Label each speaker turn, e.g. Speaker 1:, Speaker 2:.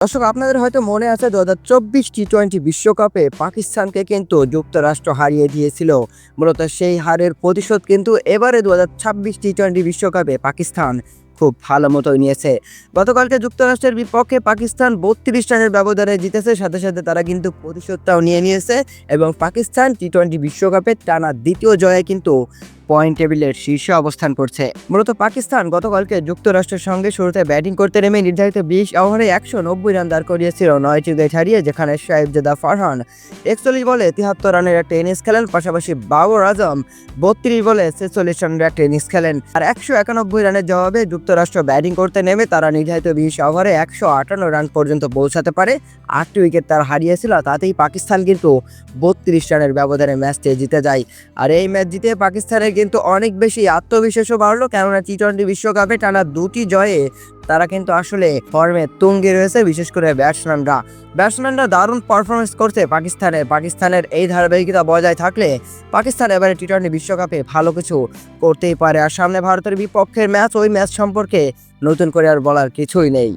Speaker 1: দর্শক, আপনাদের হয়তো মনে আছে দু হাজার চব্বিশ টি টোয়েন্টি বিশ্বকাপে পাকিস্তানকে কিন্তু যুক্তরাষ্ট্র হারিয়ে দিয়েছিল। মূলত সেই হারের প্রতিশোধ কিন্তু এবারে দু হাজার ছাব্বিশ টি টোয়েন্টি বিশ্বকাপে পাকিস্তান খুব ভালো মতোই নিয়েছে। গতকালকে যুক্তরাষ্ট্রের বিপক্ষে পাকিস্তান বত্রিশ রানের ব্যবধানে জিতেছে, সাথে সাথে তারা কিন্তু প্রতিশোধটাও নিয়ে নিয়েছে এবং পাকিস্তান টি টোয়েন্টি বিশ্বকাপে টানা দ্বিতীয় জয়ে কিন্তু পয়েন্ট টেবিলের শীর্ষে অবস্থান করছে। মূলত পাকিস্তান গতকালকে যুক্তরাষ্ট্রের সঙ্গে শুরুতে ব্যাটিং করতে নেমে নির্ধারিত বিশ ওভারে একশো নব্বই রান দাঁড় করিয়েছিল নয়টি উইকেট হারিয়ে যেখানে সাহেবজাদা ফারহান একচল্লিশ বলে তিয়াত্তর রানের একটা ইনিংস খেলেন, পাশাপাশি বাবর আজম বত্রিশ বলে ছেচল্লিশ রানের একটা ইনিংস খেলেন। আর একশো একানব্বই রানের জবাবে যুক্তরাষ্ট্র ব্যাটিং করতে নেমে তারা নির্ধারিত বিশ ওভারে একশো আটান্ন রান পর্যন্ত পৌঁছাতে পারে। আটটি উইকেট তারা হারিয়েছিল, তাতেই পাকিস্তান কিন্তু বত্রিশ রানের ব্যবধানে ম্যাচটি জিতে যায়। আর এই ম্যাচ জিতে পাকিস্তানের কিন্তু অনেক বেশি আত্মবিশ্বাসও বাড়লো, কেননা টি টোয়েন্টি বিশ্বকাপে টানা দুটি জয়ে তারা কিন্তু আসলে ফর্মে তুঙ্গে রয়েছে, বিশেষ করে ব্যাটসম্যানরা ব্যাটসম্যানরা দারুণ পারফরমেন্স করছে পাকিস্তানের পাকিস্তানের এই ধারাবাহিকতা বজায় থাকলে পাকিস্তান এবারে টি টোয়েন্টি বিশ্বকাপে ভালো কিছু করতেই পারে। আর সামনে ভারতের বিপক্ষের ম্যাচ ওই ম্যাচ সম্পর্কে নতুন করে আর বলার কিছুই নেই।